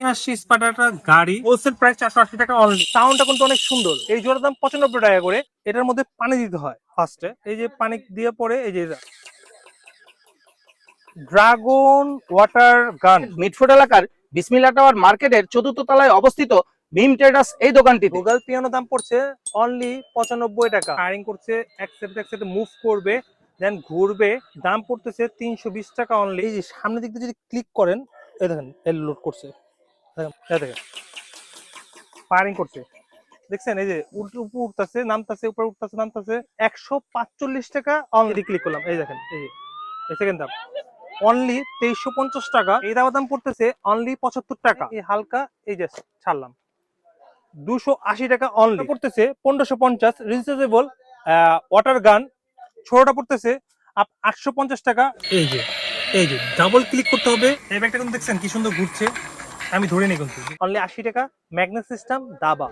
আসছি স্পাটাটা গাড়ি wholesale price চারশো আশি টাকা অনলি সাউন্ডটা কিন্তু অনেক সুন্দর। এই জোড়ার দাম পঁচানব্বই টাকা করে। এটার মধ্যে পানি দিতে হয় ফার্স্টে এই যে পানি দিয়ে পরে এই যে ড্রাগন ওয়াটার গান এলাকার বিসমিল্লা টাওয়ার মার্কেটের চতুর্থ তলায় অবস্থিত ভীম ট্রেডার্স এই দোকানটি গুগল পিয়ানো দাম পড়ছে অনলি পঁচানব্বই টাকা। ফায়ারিং করছে এক সেট এক সেটে মুভ করবে দেন ঘুরবে। দাম পড়তেছে তিনশো বিশ টাকা অনলি এই যে সামনের দিক দিয়ে যদি ক্লিক করেন এই দেখেন লোড করছে। দেখেন, ফায়ারিং করছে। দেখছেন এই যে উল্টো উঠতেছে নামতাছে উপরে উঠতেছে নামতাছে একশো পাঁচচল্লিশ টাকা অনলি ক্লিক করলাম। এই দেখেন সেকেন্ড দাম। অনলি তেইশশো পঞ্চাশ টাকা। এই দামের দাম পড়তেছে অনলি পঁচাত্তর টাকা। এই হালকা এই যে ছাড়লাম। দুশো আশি টাকা অনলি পড়তেছে পনেরোশো পঞ্চাশ রিচার্জেবল ওয়াটার গান ছোটটা পড়তেছে আটশো পঞ্চাশ টাকা। এই যে এই যে ডাবল ক্লিক করতে হবে। এই ব্যাগটা কিন্তু দেখছেন কি সুন্দর ঘুরছে। আমি ধরে নিই কিন্তু। অনলি আশি টাকা ম্যাগনেট সিস্টেম দাবা।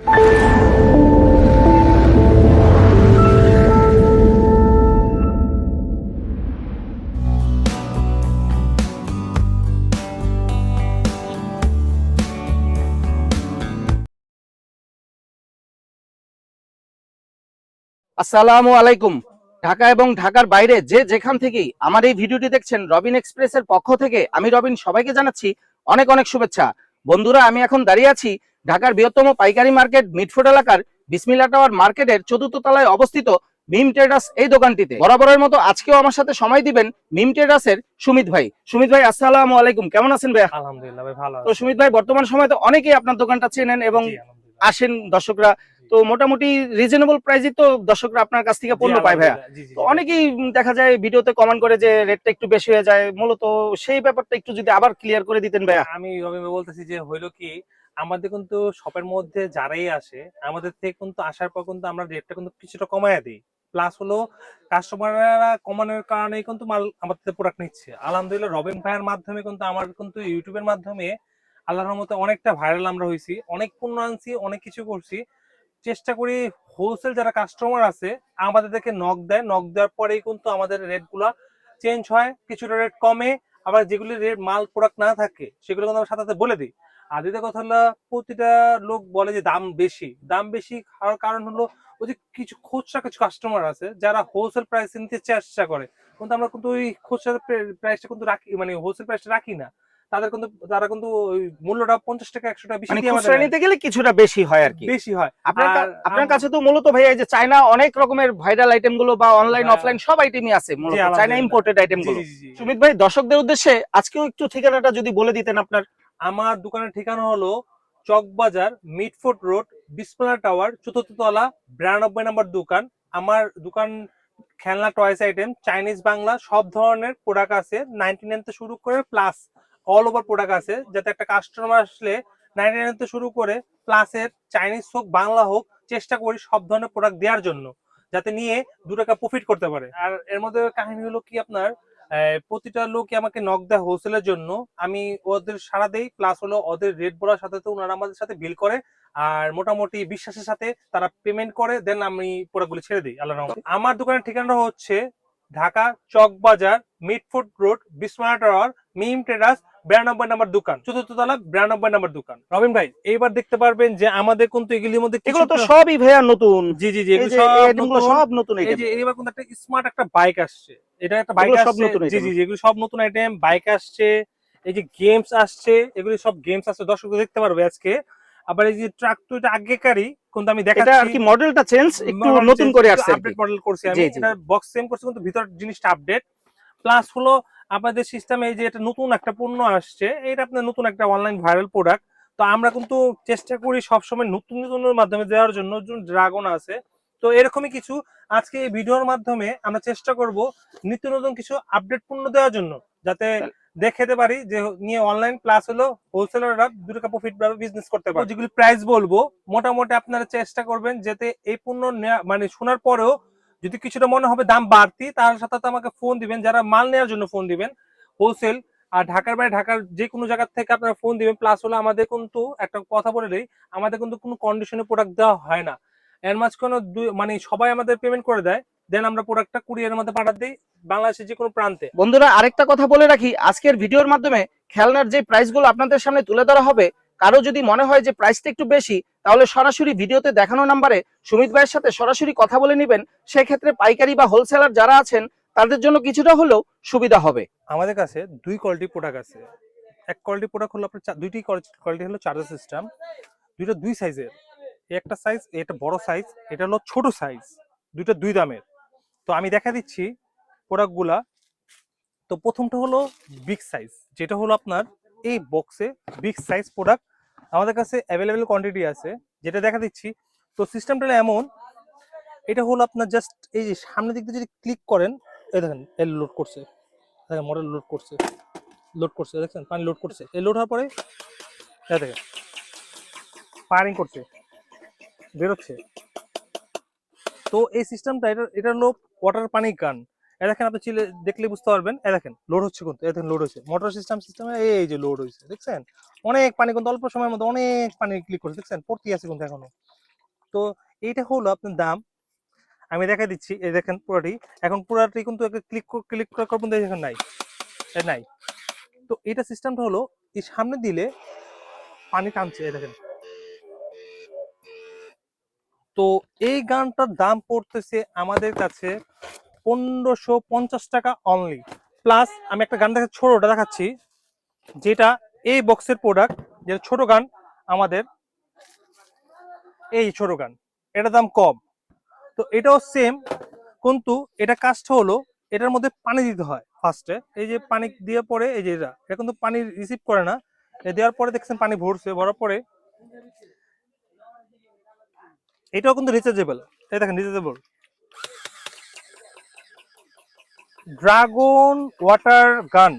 আসসালামু আলাইকুম। ঢাকা এবং ঢাকার বাইরে যে যেখান থেকেই আমার এই ভিডিওটি দেখছেন রবিন এক্সপ্রেসের পক্ষ থেকে আমি রবিন সবাইকে জানাচ্ছি অনেক অনেক শুভেচ্ছা। বন্ধুরা আমি এখন দাঁড়িয়ে আছি ঢাকার বৃহত্তম পাইকারি মার্কেট মিটফুট এলাকার বিসমিল্লা টাওয়ার মার্কেটের চতুর্থ তলায় অবস্থিত মিম ট্রেডার্স এই দোকানটিতে। বরাবরের মতো আজকেও আমার সাথে সময় দিবেন মিম ট্রেডার্সের সুমিত ভাই। সুমিত ভাই আসসালামু আলাইকুম। কেমন আছেন ভাই আলহামদুলিল্লাহ ভাই ভালো তো সুমিত ভাই বর্তমান সময় তো অনেকেই আপনার দোকানটা চেনেন এবং। আসেন দর্শকরা। তো মোটামুটি রিজনেবল প্রাইসে তো দর্শকরা আপনার কাছ থেকে পণ্য পায় ভাইয়া। তো অনেকেই দেখা যায় ভিডিওতে কমেন্ট করে যে রেটটা একটু বেশি হয়ে যায়। মূলত সেই ব্যাপারটা একটু যদি আবার ক্লিয়ার করে দিতেন ভাইয়া। আমি বলতেছি যে হইল কি আমাদের কিন্তু শপের মধ্যে যারাই আসে আমাদের থেকে কিন্তু আসার পর কিন্তু আমরা রেটটা কিন্তু কিছুটা কমায় দিই। প্লাস হলো কাস্টমাররা কমানোর কারণে কিন্তু মাল আমাদের প্রোডাক্ট নিচ্ছে। আলহামদুলিল্লাহ রবিন ভাইয়ের মাধ্যমে কিন্তু আমার কিন্তু ইউটিউবের মাধ্যমে আল্লাহর রহমতে অনেকটা ভাইরাল আমরা হয়েছি, অনেক পণ্য আনছি, অনেক কিছু করছি। চেষ্টা করি হোলসেল যারা কাস্টমার আছে আমাদের থেকে নক দেয় নক দেওয়ার পরেই কিন্তু আমাদের রেটগুলা চেঞ্জ হয়, কিছুটা রেট কমে, আবার যেগুলি রেট মাল প্রোডাক্ট না থাকে, সেগুলো কিন্তু আমরা সাথে সাথে বলে দিই। আর দ্বিতীয় কথা হলো, প্রতিটা লোক বলে যে দাম বেশি। দাম বেশি হওয়ার কারণ হলো, ওই যে কিছু খুচরা কিছু কাস্টমার আছে, যারা হোলসেল প্রাইস নিতে চেষ্টা করে। কিন্তু আমরা কিন্তু ওই খুচরা প্রাইসটা কিন্তু রাখি মানে হোলসেল প্রাইসটা রাখি না। তাদের কিন্তু তারা কিন্তু ওই মূল্যটা পঞ্চাশ টাকা একশো টাকা বেশি মানে খুচরা নিতে গেলে কিছুটা বেশি হয় আর কি। বেশি হয়। আপনার আপনার কাছে তো মূলত ভাইয়া এই যে চায়না অনেক রকমের ভাইরাল আইটেমগুলো বা অনলাইন হ্যাঁ। অফলাইন সব আইটেমই আছে মূলত। চায়না ইম্পোর্টেড আইটেমগুলো। সুমিত ভাই দর্শকদের উদ্দেশ্যে আজকেও একটু ঠিকানাটা যদি বলে দিতেন আপনার। আমার দোকানের ঠিকানা হলো Chawkbazar Mitford road Bismillah tower চতুর্থ তলা বিরানব্বই নম্বর দোকান। আমার দোকান খেলনা টয়েস আইটেম চাইনিজ বাংলা সব ধরনের প্রোডাক্ট আছে। নাইনটি নাইন থেকে শুরু করে প্লাস অল ওভার প্রোডাক্ট আছে, যাতে একটা কাস্টমার আসলে নাইনটি নাইন থেকে শুরু করে প্লাসের চাইনিজ হোক, বাংলা হোক, চেষ্টা করি সব ধরনের প্রোডাক্ট দেওয়ার জন্য, যাতে নিয়ে দু টাকা প্রফিট করতে পারে। আর এর মধ্যে কাহিনী হলো কি আপনার প্রতিটা লোকই আমাকে নক দেয় হোলসেলের জন্য, আমি ওদের সারা দেই প্লাস হলো ওদের রেট বলার সাথে তো ওনারা আমাদের সাথে বিল করে, আর মোটামুটি বিশ্বাসের সাথে তারা পেমেন্ট করে দেন আমি প্রোডাক্টগুলো ছেড়ে দিই আল্লাহ আমার দোকানের ঠিকানা হচ্ছে Dhaka Chawkbazar Mitford road Bismillah tower, Meem traders বিরানব্বই নম্বর দোকান। চতুর্থ তলা বিরানব্বই নম্বর দোকান। রবিন ভাই এইবার দেখতে পারবেন যে আমাদের কিন্তু এগুলির মধ্যে এগুলো তো সবই ভাইয়া নতুন। জি জি জি এগুলো সব নতুন। সব নতুন এই যে এবার কিন্তু একটা স্মার্ট একটা বাইক আসছে। এটা একটা বাইক সব নতুন জি জি জি এগুলো সব নতুন আইটেম বাইক আসছে। এই যে গেমস আসছে এগুলো সব গেমস আসছে। দর্শক দেখতে পারবে আজকে। আবার এই যে ট্রাক তো এটা আগেকারই কিন্তু আমি এটা আর কি মডেলটা চেঞ্জ একটু নতুন করে আসছে আপডেট মডেল করছি আমি। এটা বক্স সেম করছি কিন্তু ভিতর জিনিসটা আপডেট প্লাস হলো আপনাদের সিস্টেমে এই যে এটা নতুন একটা পণ্য আসছে এটা আপনার নতুন একটা অনলাইন ভাইরাল প্রোডাক্ট তো আমরা কিন্তু চেষ্টা করি সবসময় নতুন নতুনের মাধ্যমে দেওয়ার জন্য। ড্রাগন আছে। তো এরকমই কিছু আজকে এই ভিডিওর মাধ্যমে আমরা চেষ্টা করব নিত্য নতুন কিছু আপডেট পণ্য দেওয়ার জন্য যাতে দেখাতে পারি যে নিয়ে অনলাইন প্লাস হলো হোলসেলাররা দু টাকা প্রফিট বিজনেস করতে পারে যেগুলি প্রাইস বলব মোটামুটি আপনারা চেষ্টা করবেন যাতে এই পণ্য মানে শোনার পরেও যদি কিছুটা মনে হবে দাম বাড়তি, তার সাথে আমাকে ফোন দিবেন, যারা মাল নেওয়ার জন্য ফোন দিবেন হোলসেল আর ঢাকার বাইরে, ঢাকার যে কোনো জায়গা থেকে আপনারা ফোন দিবেন প্লাস হলো আমাদের কিন্তু একটা কথা বলে দেই, আমাদের কিন্তু কোনো কন্ডিশনে প্রোডাক্ট দেওয়া হয় না। এর মাঝখানে মানে সবাই আমাদের পেমেন্ট করে দেয় দেন আমরা প্রোডাক্টটা কুরিয়ারের মধ্যে পাঠাতে দিই, বাংলাদেশের যে কোনো প্রান্তে। বন্ধুরা, আরেকটা কথা বলে রাখি, আজকের ভিডিওর মাধ্যমে খেলনার যে প্রাইসগুলো আপনাদের সামনে তুলে ধরা হবে কারও যদি মনে হয় যে প্রাইসটা একটু বেশি, তাহলে সরাসরি ভিডিওতে দেখানো নাম্বারে সুমিত ভাইয়ের সাথে সরাসরি কথা বলে নেবেন। সেক্ষেত্রে পাইকারি বা হোলসেলার যারা আছেন, তাদের জন্য কিছুটা হলেও সুবিধা হবে। আমাদের কাছে দুই কোয়ালিটি প্রোডাক্ট আছে। এক কোয়ালিটি প্রোডাক্ট হলো আপনার দুইটি কোয়ালিটি হলো চার্জার সিস্টেম দুইটা দুই সাইজের একটা সাইজ এটা বড় সাইজ এটা হলো ছোট সাইজ দুইটা দুই দামের। তো আমি দেখা দিচ্ছি প্রোডাক্টগুলা তো প্রথমটা হলো বিগ সাইজ যেটা হলো আপনার এই বক্সে বিগ সাইজ প্রোডাক্ট আমাদের কাছে অ্যাভেলেবেল কোয়ান্টিটি আছে, যেটা দেখা দিচ্ছি। তো সিস্টেমটা এমন, এটা হলো আপনার জাস্ট এই যে সামনের দিক দিয়ে যদি ক্লিক করেন, এই দেখেন এল লোড করছে। দেখেন মডেল লোড করছে। লোড করছে, দেখছেন? পানি লোড করছে। এই লোড হওয়ার পরে দেখেন ফায়ারিং করছে, বেরোচ্ছে। তো এই সিস্টেমটা এটা এটা হলো ওয়াটার পানি গান। এ দেখেন আপনি চিলে দেখলে বুঝতে পারবেন। এ দেখেন লোড হচ্ছে কিন্তু এ দেখেন লোড হচ্ছে মোটর সিস্টেম সিস্টেমে এই যে লোড হয়েছে, দেখছেন? অনেক পানি কিন্তু অল্প সময়ের মধ্যে অনেক পানি ক্লিক করছে, দেখছেন? পড়তে আছে কিন্তু এখনও। তো এইটা হলো আপনার দাম। আমি দেখা দিচ্ছি, এই দেখেন পুরোটি। এখন পুরোটি কিন্তু ক্লিক ক্লিক করার পর কিন্তু এখন নাই। নাই। তো এটা সিস্টেমটা হলো, এই সামনে দিলে পানি টানছে, এই দেখেন। তো এই গানটার দাম পড়তেছে আমাদের কাছে পনেরোশো পঞ্চাশ টাকা অনলি প্লাস আমি একটা গান দেখা ছোটটা দেখাচ্ছি, যেটা এই বক্সের প্রোডাক্ট যেটা ছোট গান আমাদের, এই ছোট গান এটা দাম কম। তো এটাও সেম কিন্তু এটা কাজটা হলো, এটার মধ্যে পানি দিতে হয় ফার্স্টে এই যে পানি দিয়ে পরে, এই যে এটা এটা কিন্তু পানি রিসিভ করে না। দেওয়ার পরে দেখছেন পানি ভরছে, ভরার পরে এটাও কিন্তু রিচার্জেবল এই দেখেন রিচার্জেবল ড্রাগন ওয়াটার গান,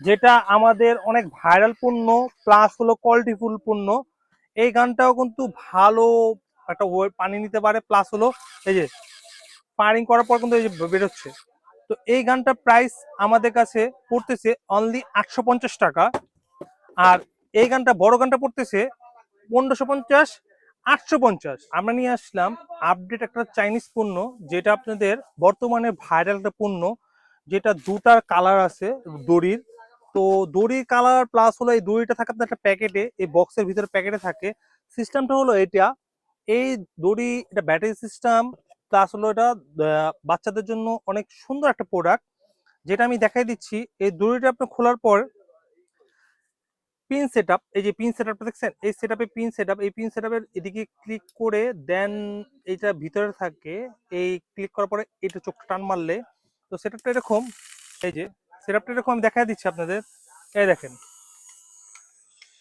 যেটা আমাদের অনেক ভাইরাল পণ্য প্লাস হলো কোয়ালিটিফুল পণ্য। এই গানটাও কিন্তু ভালো একটা পানি নিতে পারে প্লাস হলো এই যে ফায়ারিং করার পর কিন্তু এই যে বেরোচ্ছে। তো এই গানটার প্রাইস আমাদের কাছে পড়তেছে অনলি আটশো পঞ্চাশ টাকা, আর এই গানটা বড় গানটা পড়তেছে পনেরোশো পঞ্চাশ আটশো পঞ্চাশ। আমরা নিয়ে আসলাম আপডেট একটা চাইনিজ পণ্য, যেটা আপনাদের বর্তমানে ভাইরাল একটা পণ্য, যেটা দুটার কালার আছে, দড়ির। তো দড়ির কালার প্লাস হলো এই দড়িটা থাকে আপনার একটা প্যাকেটে এই বক্সের ভিতরে প্যাকেটে থাকে। সিস্টেমটা হলো এটা। এই দড়ি, এটা ব্যাটারি সিস্টেম প্লাস হলো এটা বাচ্চাদের জন্য অনেক সুন্দর একটা প্রোডাক্ট যেটা আমি দেখাই দিচ্ছি। এই দড়িটা আপনি খোলার পর পিন সেট এই যে পিন সেট দেখছেন, এই সেট পিন সেট এই পিন সেট এদিকে ক্লিক করে দেন এইটা ভিতরে থাকে, এই ক্লিক করার পরে এটা চোখটা টান মারলে, তো সেটআপটা এরকম, এই যে সেটআপটা এরকম আমি দেখাই দিচ্ছি আপনাদের, এই দেখেন।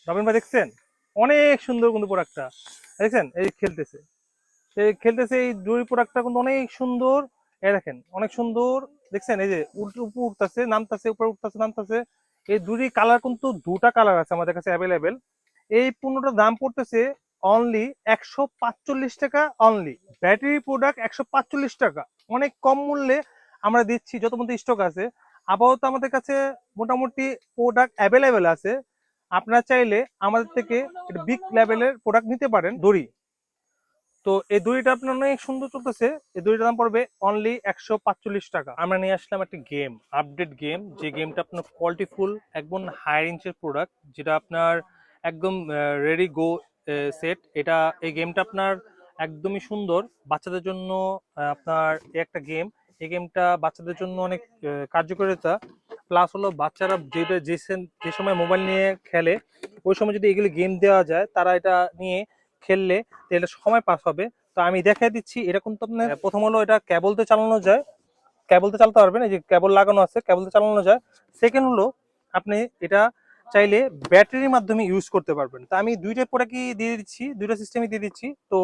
রবিন ভাই দেখছেন? অনেক সুন্দর কিন্তু প্রোডাক্টটা দেখছেন এই খেলতেছে। এই খেলতেছে, এই দড়ি প্রোডাক্টটা কিন্তু অনেক সুন্দর। এই দেখেন, অনেক সুন্দর। দেখছেন, এই যে উল্টো উপর উঠতেছে, নামতাছে, উপরে উঠতেছে, নামতাছে। এই দুটি কালার কিন্তু দুটা কালার আছে আমাদের কাছে অ্যাভেলেবেল এই পণ্যটার দাম পড়তেছে অনলি একশো টাকা অনলি ব্যাটারি প্রোডাক্ট একশো টাকা। অনেক কম মূল্যে আমরা দিচ্ছি, যত মধ্যে স্টক আছে। আপাতত আমাদের কাছে মোটামুটি প্রোডাক্ট অ্যাভেলেবেল আছে। আপনারা চাইলে আমাদের থেকে বিগ লেভেলের প্রোডাক্ট নিতে পারেন। দড়ি। তো এই দড়িটা আপনার অনেক সুন্দর চলতেছে। এই দড়িটার দাম পড়বে অনলি একশো টাকা। আমরা নিয়ে আসলাম একটা গেম আপডেট গেম যে গেমটা আপনার কোয়ালিটিফুল একদম হায়ার ইঞ্চের প্রোডাক্ট যেটা আপনার একদম রেডি গো সেট এটা, এই গেমটা আপনার একদমই সুন্দর। বাচ্চাদের জন্য আপনার একটা গেম এই গেমটা বাচ্চাদের জন্য অনেক কার্যকারিতা। প্লাস হলো বাচ্চারা যেটা, যে যে সময় মোবাইল নিয়ে খেলে, ওই সময় যদি এগুলি গেম দেওয়া যায়, তারা এটা নিয়ে খেললে এটা সময় পাস হবে। তো আমি দেখাই দিচ্ছি এরকম তো আপনার প্রথম হলো এটা ক্যাবলতে চালানো যায়। ক্যাবলতে চালাতে পারবেন, এই যে ক্যাবল লাগানো আছে ক্যাবলতে চালানো যায়। সেকেন্ড হলো, আপনি এটা চাইলে ব্যাটারির মাধ্যমে ইউজ করতে পারবেন। তা আমি দুইটা প্রোডাক্টই দিয়ে দিচ্ছি, দুইটা সিস্টেমই দিয়ে দিচ্ছি। তো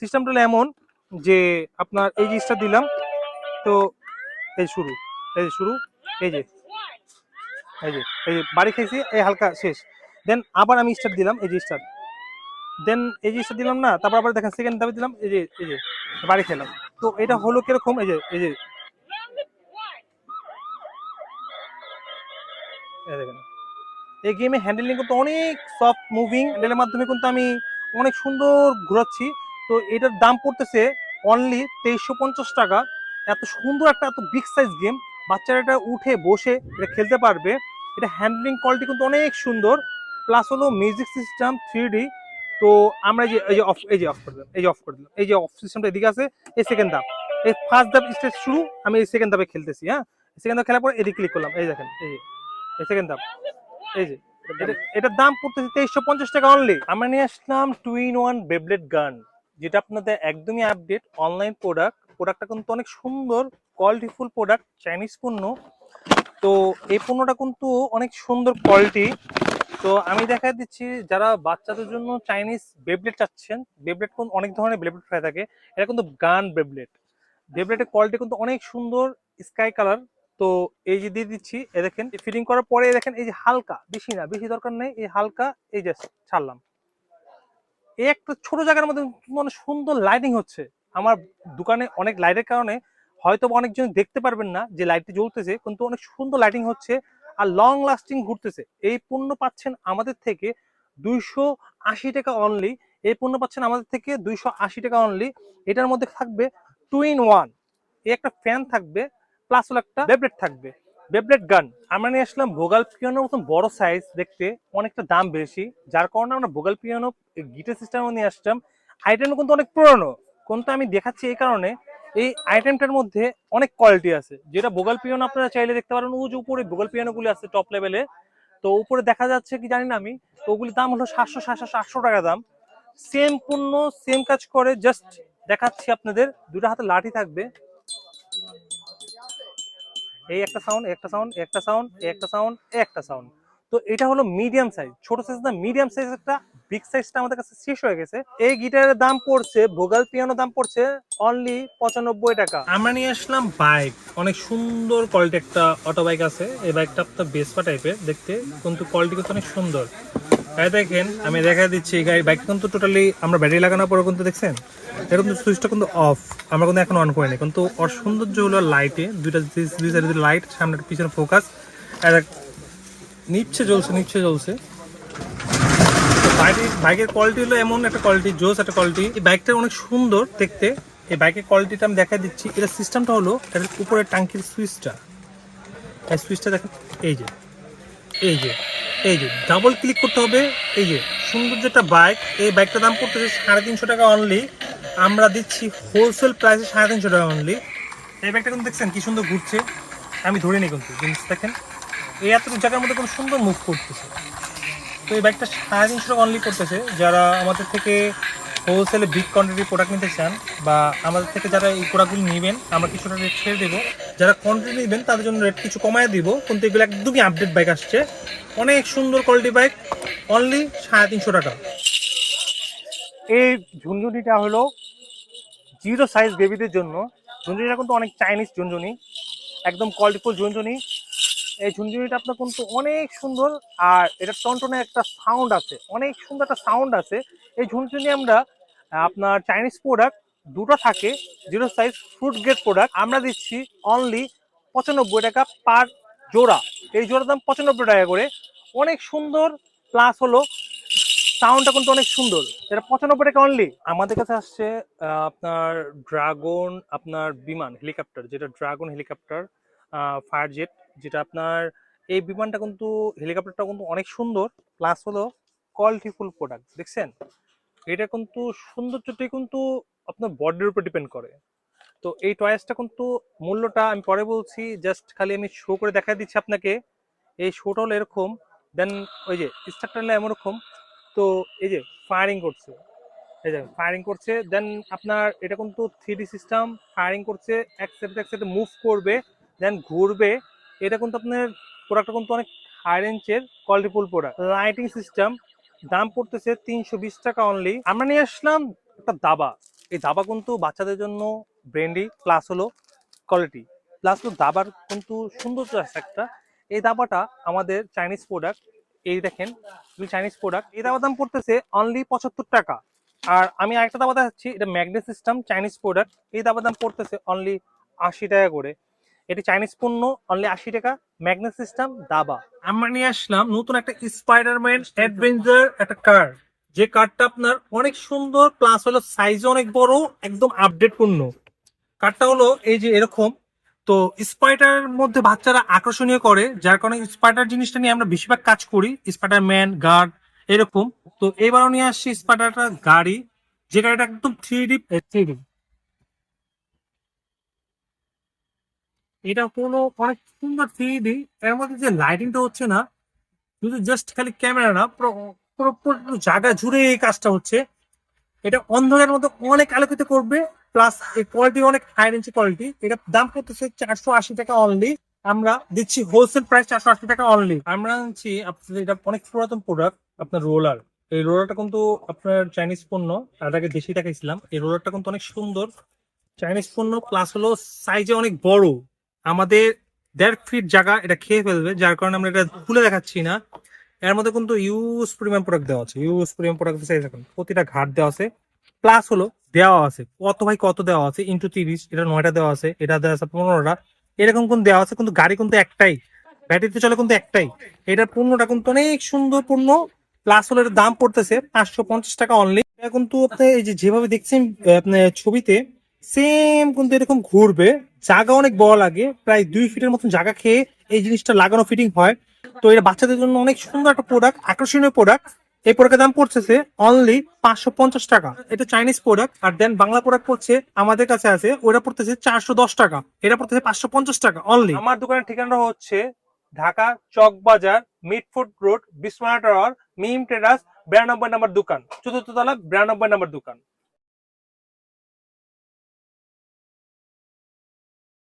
সিস্টেমটা হলো এমন যে আপনার এই জিনিসটা দিলাম, তো এই শুরু, এই যে শুরু, এই যে এই যে এই যে, বাড়ি খেয়েছি, এই হালকা শেষ। দেন আবার আমি স্টার্ট দিলাম, এই যে স্টার্ট দেন এই স্টার্ট দিলাম না, তারপর আবার দেখেন সেকেন্ড দাবি দিলাম, এই যে এই যে, বাড়ি খেলাম। তো এটা হলো কীরকম? এই যে এই যে, এই দেখেন। এই গেমে হ্যান্ডেলিং কিন্তু অনেক সফট মুভিং হ্যান্ডেলের মাধ্যমে কিন্তু আমি অনেক সুন্দর ঘোরাচ্ছি। তো এটার দাম পড়তেছে অনলি তেইশশো পঞ্চাশ টাকা। এত সুন্দর একটা, এত বিগ সাইজ গেম বাচ্চারা এটা উঠে, বসে, এটা খেলতে পারবে। এটা হ্যান্ডলিং কোয়ালিটি কিন্তু অনেক সুন্দর। প্লাস হলো মিউজিক সিস্টেম থ্রি তো আমরা যে, এই যে অফ এই যে অফ করে দিলাম, এই যে অফ করে দিলাম। এই যে অফ সিস্টেমটা এদিকে আছে, এই সেকেন্ড ধাপ। এই ফার্স্ট ধাপ স্টেজ শুরু, আমি এই সেকেন্ড ধাপে খেলতেছি হ্যাঁ? সেকেন্ড ধাপ খেলার পর এদিকে ক্লিক করলাম, এই দেখেন, এই এই সেকেন্ড ধাপ, এই যে এটার দাম পড়তেছে তেইশশো পঞ্চাশ টাকা অনলি আমরা নিয়ে আসলাম two in one Beyblade gun যেটা আপনাদের একদমই আপডেট অনলাইন প্রোডাক্ট প্রোডাক্টটা কিন্তু অনেক সুন্দর কোয়ালিটিফুল প্রোডাক্ট চাইনিজ পণ্য। তো এই পণ্যটা কিন্তু অনেক সুন্দর কোয়ালিটি তো আমি দেখা দিচ্ছি যারা বাচ্চাদের জন্য চাইনিজ বেবলেট চাচ্ছেন বেবলেট কিন্তু অনেক ধরনের বেবলেট হয়ে থাকে। এটা কিন্তু গান বেবলেট বেবলেটের কোয়ালিটি কিন্তু অনেক সুন্দর স্কাই কালার তো এই যে দিয়ে দিচ্ছি, এ দেখেন ফিটিং করার পরে দেখেন, এই যে হালকা, বেশি না, বেশি দরকার নেই, এই হালকা, এই যে ছাড়লাম। এই একটা ছোট জায়গার মধ্যে মানে সুন্দর লাইটিং হচ্ছে। আমার দোকানে অনেক লাইটের কারণে হয়তো অনেকজন দেখতে পারবেন না যে লাইটটি জ্বলতেছে, কিন্তু অনেক সুন্দর লাইটিং হচ্ছে। আর লং লাস্টিং ঘুরতেছে। এই পণ্য পাচ্ছেন আমাদের থেকে দুইশো আশি টাকা অনলি এই পণ্য পাচ্ছেন আমাদের থেকে দুইশো আশি টাকা অনলি এটার মধ্যে থাকবে টু ইন ওয়ান এই একটা ফ্যান থাকবে প্লাস হলো একটা বেবলেট থাকবে। বেবলেট গান আমরা নিয়ে আসলাম ভোগাল পিয়ানোর মতন বড় সাইজ দেখতে, অনেকটা দাম বেশি। যার কারণে আমরা ভোগাল পিয়ানো গিটার সিস্টেম নিয়ে আসলাম। আইটেম কিন্তু অনেক পুরনো। কিন্তু আমি দেখাচ্ছি এই কারণে এই আইটেমটার মধ্যে অনেক কোয়ালিটি আছে। যেটা ভোগাল পিয়ানো আপনারা চাইলে দেখতে পারেন, ও যে উপরে ভোগাল পিয়ানো গুলি আছে টপ লেভেলে তো উপরে দেখা যাচ্ছে কি জানি না আমি, তো ওগুলির দাম হলো সাতশো সাতশো, আটশো টাকা দাম। সেম পণ্য সেম কাজ করে জাস্ট দেখাচ্ছি আপনাদের দুটো হাতে লাঠি থাকবে। এই একটা সাউন্ড একটা সাউন্ড একটা সাউন্ড একটা সাউন্ড একটা সাউন্ড তো এটা হলো মিডিয়াম সাইজ ছোট সাইজ না মিডিয়াম সাইজ একটা বিগ সাইজটা আমাদের কাছে শেষ হয়ে গেছে। এই গিটারের দাম পড়ছে, ভোগাল পিয়ানো দাম পড়ছে অনলি পঁচানব্বই টাকা। আমরা নিয়ে আসলাম বাইক অনেক সুন্দর কোয়ালিটি একটা অটো বাইক আছে। এই বাইকটা আপনার বেসপা টাইপের দেখতে। কিন্তু কোয়ালিটি কিন্তু অনেক সুন্দর। এই দেখেন, আমি দেখা দিচ্ছি গাড়ি বাইক কিন্তু টোটালি আমরা ব্যাটারি লাগানোর পরে কিন্তু দেখছেন? এরকম সুইচটা কিন্তু অফ আমরা কিন্তু এখন অন করিনি। কিন্তু ওর সৌন্দর্য হলো লাইটে দুইটা দুই সাইডে লাইট সামনে পিছনে ফোকাস নিচ্ছে জ্বলছে নিচ্ছে জ্বলছে। বাইকের বাইকের কোয়ালিটি হলো এমন একটা কোয়ালিটি জোস একটা কোয়ালিটি এই বাইকটা অনেক সুন্দর দেখতে। এই বাইকের কোয়ালিটিটা আমি দেখা দিচ্ছি। এটা সিস্টেমটা হলো এটার উপরে টাঙ্কির সুইচটা। এই সুইচটা দেখেন, এই যে এই যে এই যে ডাবল ক্লিক করতে হবে। এই যে সুন্দর যেটা বাইক এই বাইকটার দাম পড়তেছে সাড়ে তিনশো টাকা অনলি আমরা দিচ্ছি হোলসেল প্রাইসে সাড়ে তিনশো টাকা অনলি এই বাইকটা কিন্তু দেখছেন কি সুন্দর ঘুরছে। আমি ধরে নিই কিন্তু, জিনিস দেখেন। এই এত জায়গার মধ্যে কোনো সুন্দর মুভ করতেছে। তো এই বাইকটা সাড়ে তিনশো অনলি করতেছে যারা আমাদের থেকে হোলসেলে বিগ কোয়ান্টিটি প্রোডাক্ট নিতে চান বা আমাদের থেকে যারা এই প্রোডাক্টগুলি নেবেন, আমরা কিছুটা রেট ছেড়ে দেবো। যারা কোয়ান্টিটি নেবেন, তাদের জন্য রেট কিছু কমায় দিব, কিন্তু এগুলো একদমই আপডেট বাইক আসছে। অনেক সুন্দর কোয়ালিটি বাইক অনলি সাড়ে তিনশো টাকা। এই ঝুনঝুনিটা হলো জিরো সাইজ বেবিদের জন্য। ঝুনঝুনিটা কিন্তু অনেক চাইনিজ ঝুনঝুনি, একদম কোয়ালিটিফুল ঝুনঝুনি। এই ঝুনঝুনিটা আপনার কিন্তু অনেক সুন্দর আর এটা টনটনে একটা সাউন্ড আছে, অনেক সুন্দর একটা সাউন্ড আছে। এই ঝুনঝুনি আমরা, আপনার চাইনিজ প্রোডাক্ট দুটো থাকে zero size fruit grade product আমরা দিচ্ছি অনলি পঁচানব্বই টাকা পার জোড়া। এই জোড়ার দাম পঁচানব্বই টাকা করে। অনেক সুন্দর প্লাস হলো সাউন্ডটা কিন্তু অনেক সুন্দর। এটা পঁচানব্বই টাকা অনলি আমাদের কাছে আসছে আপনার ড্রাগন আপনার বিমান হেলিকপ্টার যেটা ড্রাগন হেলিকপ্টার ফায়ার জেট যেটা আপনার, এই বিমানটা কিন্তু হেলিকপ্টারটা কিন্তু অনেক সুন্দর প্লাস হলো কোয়ালিটিফুল প্রোডাক্ট দেখছেন? এটা কিন্তু সৌন্দর্যটাই কিন্তু আপনার বডির উপর ডিপেন্ড করে। তো এই টয়েসটা কিন্তু মূল্যটা আমি পরে বলছি জাস্ট খালি আমি শো করে দেখা দিচ্ছি আপনাকে। এই শোটা হলো এরকম দেন ওই যে স্টার্টার হলো এরকম তো এই যে ফায়ারিং করছে, এই যে ফায়ারিং করছে দেন আপনার এটা কিন্তু থ্রি সিস্টেম ফায়ারিং করছে, এক সাইড এক সাইডে মুভ করবে দেন ঘুরবে এটা কিন্তু আপনার প্রোডাক্টটা কিন্তু অনেক হাই রেঞ্জের কোয়ালিটিফুল প্রোডাক্ট লাইটিং সিস্টেম দাম পড়তেছে তিনশো বিশ টাকা অনলি আমরা নিয়ে আসলাম একটা দাবা। এই দাবা কিন্তু বাচ্চাদের জন্য ব্র্যান্ডি প্লাস হলো কোয়ালিটি প্লাস হলো দাবার কিন্তু সৌন্দর্য আছে একটা। এই দাবাটা আমাদের চাইনিজ প্রোডাক্ট এই দেখেন চাইনিজ প্রোডাক্ট এই দাবার দাম পড়তেছে অনলি পঁচাত্তর টাকা। আর আমি আরেকটা দাবা দেখাচ্ছি, এটা ম্যাগনেট সিস্টেম চাইনিজ প্রোডাক্ট এই দাবার দাম পড়তেছে অনলি আশি টাকা করে। এটি চাইনিজ পণ্য অনলি আশি টাকা ম্যাগনেট সিস্টেম দাবা। আমরা নিয়ে আসলাম নতুন একটা স্পাইডারম্যান অ্যাডভেঞ্চার একটা কার যে কারটা আপনার অনেক সুন্দর প্লাস হলো সাইজ অনেক বড়, একদম আপডেট পূর্ণ। কারটা হলো এই যে এরকম। তো স্পাইডার মধ্যে বাচ্চারা আকর্ষণীয় করে, যার কারণে স্পাইডার জিনিসটা নিয়ে আমরা বেশিরভাগ কাজ করি। স্পাইডার ম্যান গার্ড এরকম। তো এবারও নিয়ে আসছি স্পাটাটা গাড়ি যে গাড়িটা একদম থ্রি ডি থ্রি ডি এটা কোনো অনেক সুন্দর থ্রি ডি এর মধ্যে যে লাইটিংটা হচ্ছে না, শুধু জাস্ট খালি ক্যামেরা না, পুরো জায়গা জুড়ে এই কাজটা হচ্ছে। এটা অন্ধকারের মধ্যে অনেক আলোকিত করবে প্লাস এই কোয়ালিটি অনেক হাই রেঞ্জ কোয়ালিটি এটা দাম করতেছে চারশো আশি টাকা অনলি আমরা দিচ্ছি হোলসেল প্রাইস চারশো আশি টাকা অনলি আমরা আনছি আপনাদের এটা অনেক পুরাতন প্রোডাক্ট আপনার রোলার এই রোলারটা কিন্তু আপনার চাইনিজ পণ্য, তার আগে দেশি দেখাইছিলাম এই রোলারটা কিন্তু অনেক সুন্দর। চাইনিজ পণ্য প্লাস হলো সাইজে অনেক বড়। আমাদের দেড় ফিট জায়গা এটা খেয়ে ফেলবে, যার কারণে আমরা এটা খুলে দেখাচ্ছি না। এর মধ্যে কিন্তু ইউজ প্রিমিয়াম প্রোডাক্ট দেওয়া আছে ইউজ প্রিমিয়াম প্রোডাক্ট সাইজ এখন প্রতিটা ঘাট দেওয়া আছে। প্লাস হলো, দেওয়া আছে, কত ভাই কত দেওয়া আছে ইন্টু তিরিশ, এটা নয়টা দেওয়া আছে, এটা দেওয়া আছে পনেরোটা। এরকম কোন দেওয়া আছে, কিন্তু গাড়ি কিন্তু একটাই ব্যাটারিতে চলে কিন্তু একটাই। এটার পণ্যটা কিন্তু অনেক সুন্দর পণ্য প্লাস হলো দাম পড়তেছে পাঁচশো পঞ্চাশ টাকা অনলি এটা কিন্তু আপনি এই যেভাবে দেখছেন আপনার ছবিতে সেম কিন্তু এরকম ঘুরবে। জায়গা অনেক বড় লাগে। প্রায় দুই ফিটের মতন জায়গা খেয়ে এই জিনিসটা লাগানো ফিটিং হয়। তো এটা বাচ্চাদের জন্য অনেক সুন্দর একটা প্রোডাক্ট আকর্ষণীয় প্রোডাক্ট এই প্রোডাক্টের দাম পড়তেছে অনলি পাঁচশো পঞ্চাশ টাকা। এটা চাইনিজ প্রোডাক্ট আর দেন বাংলা প্রোডাক্ট পড়ছে আমাদের কাছে আছে ওটা পড়তেছে চারশো দশ টাকা। এটা পড়তেছে পাঁচশো পঞ্চাশ টাকা অনলি আমার দোকানের ঠিকানা হচ্ছে Dhaka Chawk Bazar Mitford road Bismana tower Mim terrace, বিরানব্বই নম্বর দোকান। চতুর্থ তলা, বিরানব্বই নম্বর দোকান।